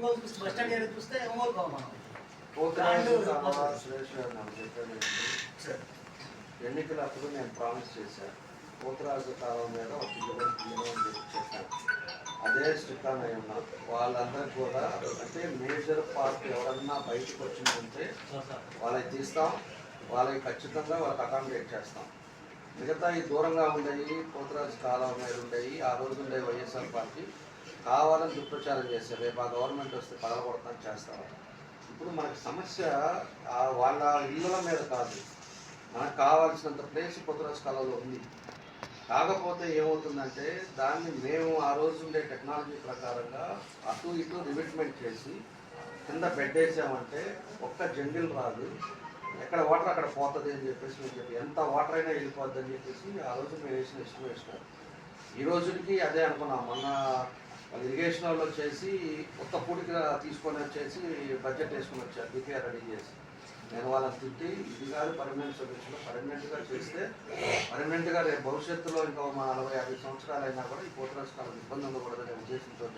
ఒంగోలు చూస్తే bus stand area చూస్తే ఒంగోలు కావాలి ఎన్నికల అప్పుడు నేను ప్రామిస్ చేశాను. పోతరాజు కాలం మీద ఒక చెప్పి చెప్పాను. అదే స్టిక్ ఆన్ అయి ఉన్నా వాళ్ళందరికీ కూడా అంటే మేజర్ పార్ట్ ఎవరన్నా బయటకు వచ్చిందంటే వాళ్ళకి తీస్తాం వాళ్ళకి ఖచ్చితంగా వాళ్ళకి అకామిడేట్ చేస్తాం. మిగతా ఈ దూరంగా ఉండేవి పోతరాజు కాలం మీద ఉండేవి ఆ రోజు ఉండే వైఎస్ఆర్ పార్టీ. కావాలని దుష్ప్రచారం చేస్తే రేపు ఆ గవర్నమెంట్ వస్తే పగలగొడతాం చేస్తారు ఇప్పుడు మనకి సమస్య వాళ్ళ ఇళ్ళ మీద కాదు. మనకు కావాల్సినంత ప్లేస్ పోతరాజు కళలో ఉంది. కాకపోతే ఏమవుతుందంటే దాన్ని మేము ఆ రోజు ఉండే టెక్నాలజీ ప్రకారంగా అటు ఇటు రివిట్మెంట్ చేసి కింద బెడ్ వేసామంటే ఒక్క జంగిల్ రాదు. ఎక్కడ వాటర్ అక్కడ పోతుంది అని చెప్పేసి మేము చెప్పి ఎంత వాటర్ అయినా వెళ్ళిపోద్ది అని చెప్పేసి ఆ రోజు మేము వేసిన ఎస్టిమేషన్ ఈ రోజుకి అదే అనుకున్నాం. మొన్న వాళ్ళు ఇరిగేషన్ వాళ్ళు వచ్చేసి కొత్త పూడికి తీసుకొని వచ్చేసి బడ్జెట్ వేసుకొని వచ్చారు డిపిఆర్ రెడీ చేసి. నేను వాళ్ళని తిట్టి ఇది కాదు పర్మనెంట్ సొల్యూషన్ పర్మనెంట్గా చేస్తే పర్మనెంట్గా రేపు భవిష్యత్తులో ఇంకా మా నలభై యాభై సంవత్సరాలు అయినా కూడా ఈ పోతరాజు కాలం ఇబ్బంది ఉండకూడదనే ఉద్దేశంతో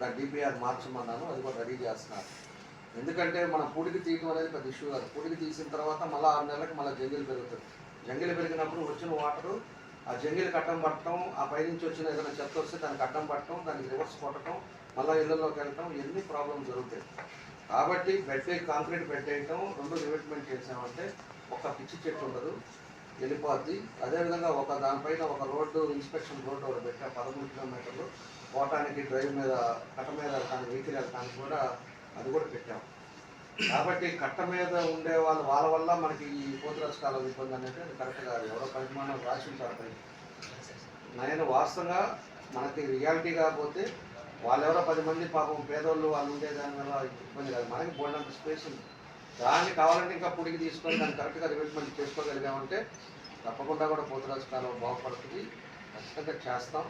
దాని డిపిఆర్ మార్చమన్నాను అది కూడా రెడీ చేస్తున్నారు. ఎందుకంటే మనం పూడికి తీయడం అనేది పెద్ద ఇష్యూ కాదు. పూడికి తీసిన తర్వాత మళ్ళీ ఆరు నెలలకు మళ్ళీ జంగిల్ పెరుగుతుంది. జంగిల్ పెరిగినప్పుడు వచ్చిన వాటరు ఆ జంగిలు కట్టం పట్టడం ఆ పైనుంచి వచ్చిన ఏదైనా చెత్త వస్తే దాన్ని కట్టం పట్టడం దానికి రివర్స్ కొట్టడం మళ్ళీ ఇళ్ళలోకి వెళ్ళటం ఇవన్నీ ప్రాబ్లమ్స్ జరుగుతాయి. కాబట్టి బెడ్ కాంక్రీట్ బెడ్ వేయటం రెండు రివెట్మెంట్ చేసామంటే ఒక పిచ్చి చెట్టు ఉండదు వెళ్ళిపోద్ది. అదేవిధంగా ఒక దానిపైన ఒక రోడ్డు ఇన్స్పెక్షన్ రోడ్డు ఒకటి పెట్టా పదమూడు కిలోమీటర్లు. పోవటానికి డ్రైవ్ మీద కట్ట మీద వెళ్ళటానికి వెహికల్ వెళ్ళటానికి కూడా అది కూడా పెట్టాం. కాబట్టి కట్ట మీద ఉండే వాళ్ళు వాళ్ళ వల్ల మనకి ఈ పోతురాజు ఇబ్బంది అనేది అది కరెక్ట్ కాదు. ఎవరో పరిమాణం రాసి ఉంటారు నేను వాస్తవంగా మనకి రియాలిటీ కాకపోతే వాళ్ళెవరో పది మంది పాపం పేదోళ్ళు వాళ్ళు ఉండే దాని వల్ల ఇబ్బంది కాదు. మనకి బోల్డంత స్పేస్ ఉంది. దాన్ని కావాలంటే ఇంకా పుడికి తీసుకొని దాన్ని కరెక్ట్గా డెవలప్మెంట్ చేసుకోగలిగామంటే తప్పకుండా కూడా పోతురాజకాలం బాగుపడుతుంది. ఖచ్చితంగా చేస్తాం.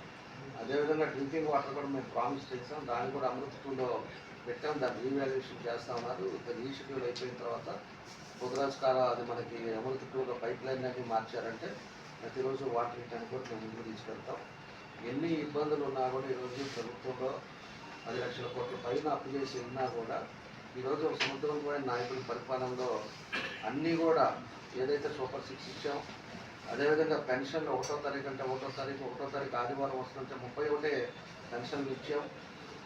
అదేవిధంగా డ్రింకింగ్ వాటర్ కూడా మేము ప్రామిస్ చేస్తాం దాన్ని కూడా అమృతంలో పెట్టాం. దాన్ని రీవాల్యుయేషన్ చేస్తా ఉన్నారు ఇనిషియేటివ్ అయిపోయిన తర్వాత పొద్దురాజు అది మనకి అమృత పైప్ లైన్ అన్ని మార్చారంటే ప్రతిరోజు వాటర్ ఇటానికి కూడా మేము ముందుకు తీసుకెళ్తాం. ఎన్ని ఇబ్బందులు ఉన్నా కూడా ఈరోజు ప్రభుత్వంలో పది లక్షల కోట్ల పైన అప్పు చేసి ఉన్నా కూడా ఈరోజు సముద్రం కూడా నాయకుల పరిపాలనలో అన్నీ కూడా ఏదైతే సూపర్ సిక్స్ ఇచ్చాం అదేవిధంగా పెన్షన్ ఒకటో తారీఖు అంటే ఒకటో తారీఖు ఒకటో తారీఖు ఆదివారం వస్తుంటే ముప్పై ఒకటే పెన్షన్లు ఇచ్చాం.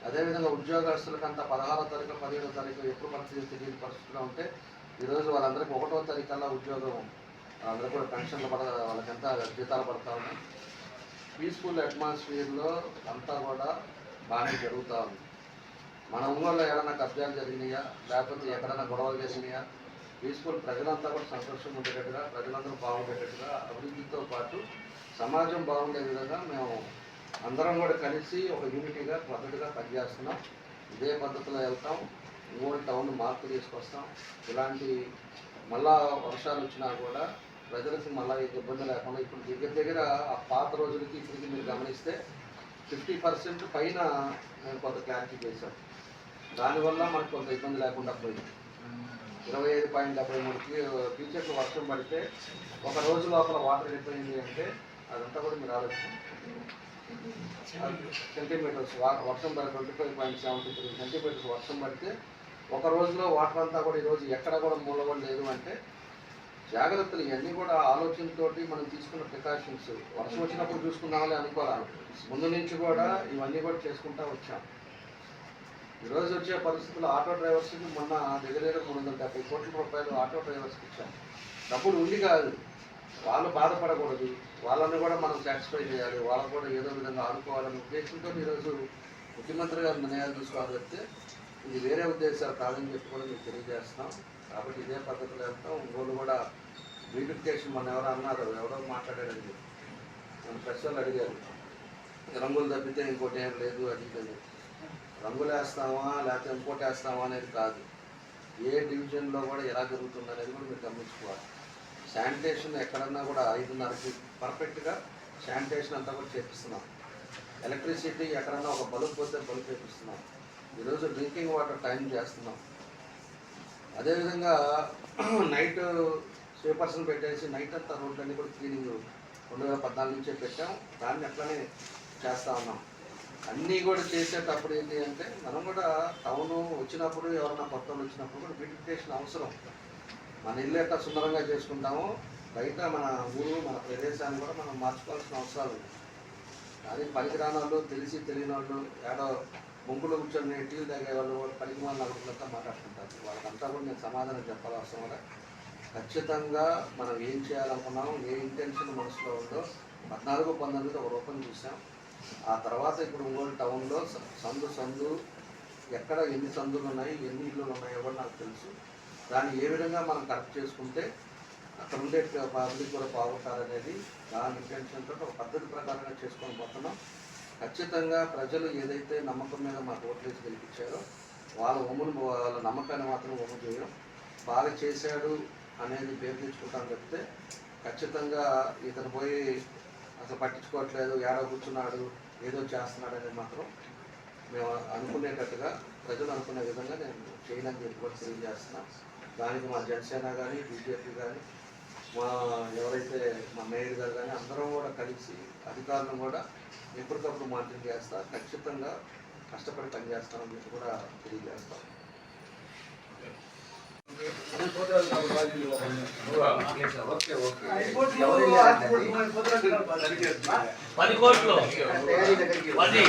అదేవిధంగా ఉద్యోగస్తులకు అంతా పదహారో తారీఖు పదిహేడో తారీఖు ఎప్పుడు పరిస్థితి తెలియని పరిస్థితిలో ఉంటే ఈరోజు వాళ్ళందరికీ ఒకటో తారీఖు అలా ఉద్యోగం అందరూ కూడా పెన్షన్లు పడ వాళ్ళకంతా జీతాలు పడతా ఉన్నాయి. పీస్ఫుల్ అట్మాస్ఫియర్లో అంతా కూడా బాగానే జరుగుతూ ఉంది. మన ఊళ్ళో ఏమైనా కబ్జాలు జరిగినాయా? లేకపోతే ఎక్కడైనా గొడవలు చేసినాయా? పీస్ఫుల్ ప్రజలంతా కూడా సంతోషం ఉండేటట్టుగా ప్రజలందరూ బాగుండేటట్టుగా అభివృద్ధితో పాటు సమాజం బాగుండే విధంగా మేము అందరం కూడా కలిసి ఒక యూనిటీగా పద్ధతిగా పనిచేస్తున్నాం. ఇదే పద్ధతిలో వెళ్తాం. మూడు టౌన్ మార్పు తీసుకొస్తాం. ఇలాంటి మళ్ళా వర్షాలు వచ్చినా కూడా ప్రజలకు మళ్ళీ ఇబ్బంది లేకుండా ఇప్పుడు దగ్గర దగ్గర ఆ పాత రోజులకి ఇప్పటికి మీరు గమనిస్తే ఫిఫ్టీ పర్సెంట్ పైన మేము కొంత క్లారిటీ చేశాం. దానివల్ల మనకు కొంత ఇబ్బంది లేకుండా పోయింది. ఇరవై ఐదు పాయింట్ డెబ్బై మూడు టీచర్లు uh, వర్షం పడితే ఒక రోజు లోపల వాటర్ వెళ్ళిపోయింది అంటే అదంతా కూడా మీరు ఆలోచించండి. సెంటీమీటర్స్ వర్షం పడి twenty five point seventy three centimeters వర్షం పడితే ఒక రోజులో వాటర్ అంతా కూడా ఈరోజు ఎక్కడ కూడా మూలవడం లేదు అంటే జాగ్రత్తలు ఇవన్నీ కూడా ఆలోచనతోటి మనం తీసుకున్న ప్రికాషన్స్ వర్షం వచ్చినప్పుడు చూసుకుందామని అనుకోవాలి ముందు నుంచి కూడా ఇవన్నీ కూడా చేసుకుంటా వచ్చాం. ఈరోజు వచ్చే పరిస్థితుల్లో ఆటో డ్రైవర్స్కి మొన్న దగ్గర దగ్గర మూడు వందల డెబ్బై కోట్ల రూపాయలు ఆటో డ్రైవర్స్కి ఇచ్చాం. డబ్బులు ఉండి కాదు. వాళ్ళు బాధపడకూడదు. వాళ్ళని కూడా మనం సాటిస్ఫై చేయాలి. వాళ్ళని కూడా ఏదో విధంగా ఆడుకోవాలనే ఉద్దేశంతో ఈరోజు ముఖ్యమంత్రి గారు నిర్ణయాలు తీసుకోవాలి వస్తే ఇది వేరే ఉద్దేశాలు కాదని చెప్పి కూడా మీకు తెలియజేస్తున్నాం. కాబట్టి ఇదే పద్ధతిలో వెళ్తాం. ఇంకోళ్ళు కూడా బ్యూటిఫికేషన్ మన ఎవరో అన్నారు. ఎవరో మాట్లాడారని చెప్పి. మన ప్రశ్నలు వాళ్ళు అడిగారు. రంగులు తప్పితే ఇంకోటి ఏం లేదు అది అని. రంగులు వేస్తామా లేకపోతే ఇంకోటి వేస్తామా అనేది కాదు. ఏ డివిజన్లో కూడా ఎలా జరుగుతుంది అనేది కూడా మీరు గమనించుకోవాలి. శానిటేషన్ ఎక్కడన్నా కూడా ఐదున్నరకి పర్ఫెక్ట్గా శానిటేషన్ అంతా కూడా చేపిస్తున్నాం. ఎలక్ట్రిసిటీ ఎక్కడన్నా ఒక బల్బ్ పోతే బల్బ్ చేపిస్తున్నాం. ఈరోజు డ్రింకింగ్ వాటర్ టైం చేస్తున్నాం. అదేవిధంగా నైట్ స్వీపర్స్ని పెట్టేసి నైట్ అంతా రోడ్లన్నీ కూడా క్లీనింగ్ రెండు వేల పద్నాలుగు నుంచే పెట్టాం. దాన్ని అట్లనే చేస్తూ ఉన్నాం. అన్నీ కూడా చేసేటప్పుడు ఏంటి అంటే మనం కూడా టౌన్ వచ్చినప్పుడు ఎవరన్నా కొత్త వచ్చినప్పుడు కూడా బ్యూటిఫికేషన్ అవసరం. మన ఇల్లు ఎట్లా సుందరంగా చేసుకుంటామో బయట మన ఊరు మన ప్రదేశాన్ని కూడా మనం మార్చుకోవాల్సిన అవసరాలు ఉన్నాయి. కానీ పనికిరాని వాళ్ళు తెలిసి తెలియని వాళ్ళు ఏడో ముంగులు కూర్చొని టీలు తాగే వాళ్ళు పనికి వాళ్ళ నలుగురితో మాట్లాడుకుంటారు వాళ్ళకంతా కూడా నేను సమాధానం చెప్పాల్సిన అవసరం కూడా ఖచ్చితంగా మనం ఏం చేయాలనుకున్నాము ఏ ఇంటెన్షన్ మనసులో ఉందో పద్నాలుగు పంతొమ్మిది ఒక రూపం చూసాం. ఆ తర్వాత ఇప్పుడు ఒంగోలు టౌన్లో స- సందు సందు ఎక్కడ ఎన్ని సందులు ఉన్నాయి ఎన్ని ఇల్లులు ఉన్నాయో కూడా నాకు తెలుసు. దాన్ని ఏ విధంగా మనం కరెక్ట్ చేసుకుంటే అక్కడ ఉండే పబ్లిక్ కూడా బాగుంటారనేది దాని ఇంటెన్షన్తో ఒక పద్ధతి ప్రకారంగా చేసుకొని పోతున్నాం. ఖచ్చితంగా ప్రజలు ఏదైతే నమ్మకం మీద మాకు ఓట్లేసి గెలిపించారో వాళ్ళ ఒమ్మును వాళ్ళ నమ్మకాన్ని మాత్రం ఒమ్ము చేయడం బాగా చేశాడు అనేది పేరు తెచ్చుకుంటాను చెప్తే ఖచ్చితంగా ఇతను పోయి అసలు పట్టించుకోవట్లేదు ఏడో కూర్చున్నాడు ఏదో చేస్తున్నాడు అనేది మాత్రం మేము అనుకునేటట్టుగా ప్రజలు అనుకునే విధంగా నేను చేయాలని చెప్పి కూడా తెలియజేస్తున్నాం. దానికి మా జనసేన కానీ బీజేపీ కానీ మా ఎవరైతే మా మేయర్ గారు కానీ అందరం కూడా కలిసి అధికారులను కూడా ఎప్పటికప్పుడు మార్చింగ్ చేస్తా ఖచ్చితంగా కష్టపడి పనిచేస్తామని చెప్పి కూడా తెలియజేస్తాం. పది కోట్లు. పది.